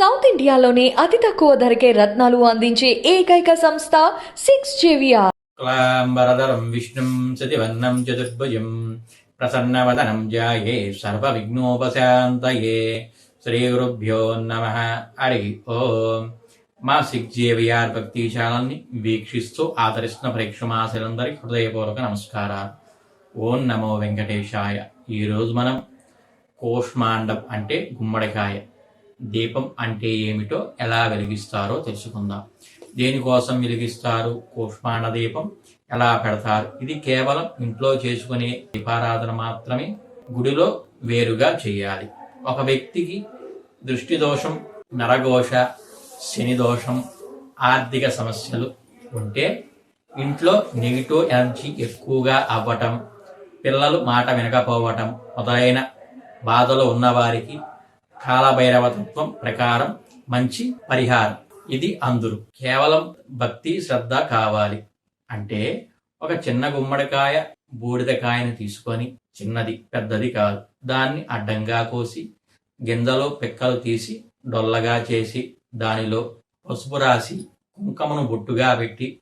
South ఇండియాలోనే అతి తక్కువ ధరకే రత్నాలు అందించే ఏకైక సంస్థ సిక్స్ జేవిఆర్. క్లాంబరధరం విష్ణుం సతివర్ణం చతుర్భుజం ప్రసన్నవదనం జాయే సర్వవిఘ్నోపశాంతయే. శ్రీ గురుభ్యో నమ హరి ఓం. మా సిక్స్ జేవిఆర్ భక్తి ఛానల్ని వీక్షిస్తూ ఆదరిస్తున్న ప్రేక్షమాశలందరికీ హృదయపూర్వక నమస్కారాలు. ఓం నమో వెంకటేశాయ. ఈరోజు మనం కోష్మాండం అంటే గుమ్మడికాయ. దీపం అంటే ఏమిటో ఎలా వెలిగిస్తారో తెలుసుకుందాం. దేనికోసం వెలిగిస్తారు? కూష్మాండ దీపం ఎలా పెడతారు? ఇది కేవలం ఇంట్లో చేసుకునే దీపారాధన మాత్రమే గుడిలో వేరుగా చేయాలి. ఒక వ్యక్తికి దృష్టి దోషం నరఘోష శని దోషం ఆర్థిక సమస్యలు ఉంటే ఇంట్లో నెగిటివ్ ఎనర్జీ ఎక్కువగా అవ్వటం పిల్లలు మాట వినకపోవటం మొదలైన బాధలు ఉన్నవారికి కాలభైరవ తత్వం ప్రకారం మంచి పరిహారం. ఇది అందరూ. కేవలం భక్తి శ్రద్ధ కావాలి. అంటే ఒక చిన్న గుమ్మడికాయ బూడిదకాయని తీసుకొని చిన్నది పెద్దది కాదు. దాన్ని అడ్డంగా కోసి గింజలో పిక్కలు తీసి డొల్లగా చేసి దానిలో పసుపు రాసి కుంకుమను బొట్టుగా పెట్టి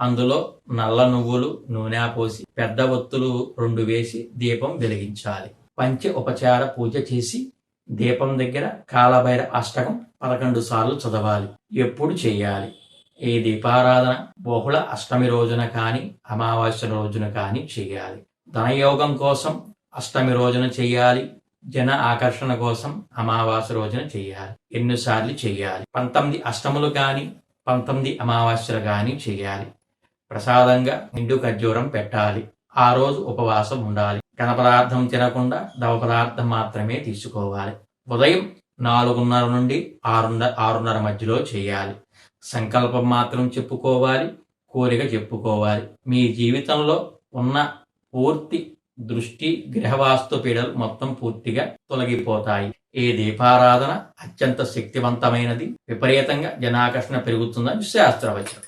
అందులో నల్ల నువ్వులు నూనె పోసి పెద్ద ఒత్తులు రెండు వేసి దీపం వెలిగించాలి. పంచ ఉపచార పూజ చేసి దీపం దగ్గర కాలభైర అష్టకం పదకొండు సార్లు చదవాలి. ఎప్పుడు చేయాలి? ఈ దీపారాధన బహుళ అష్టమి రోజున కానీ అమావాస్య రోజున కానీ చేయాలి. ధనయోగం కోసం అష్టమి రోజున చేయాలి. జన ఆకర్షణ కోసం అమావాస్య రోజున చేయాలి. ఎన్నిసార్లు చేయాలి? పంతొమ్మిది అష్టములు కానీ పంతొమ్మిది అమావాస్యలు కానీ చేయాలి. ప్రసాదంగా నిండు ఖర్జూరం పెట్టాలి. ఆ రోజు ఉపవాసం ఉండాలి. ఘన పదార్థం తినకుండా దవ పదార్థం మాత్రమే తీసుకోవాలి. ఉదయం నాలుగున్నర నుండి ఆరున్నర ఆరున్నర మధ్యలో చేయాలి. సంకల్పం మాత్రం చెప్పుకోవాలి కోరిక చెప్పుకోవాలి. మీ జీవితంలో ఉన్న పూర్తి దృష్టి గ్రహవాస్తు పీడలు మొత్తం పూర్తిగా తొలగిపోతాయి. ఈ దీపారాధన అత్యంత శక్తివంతమైనది. విపరీతంగా జనాకర్షణ పెరుగుతుందని శాస్త్రవచనం.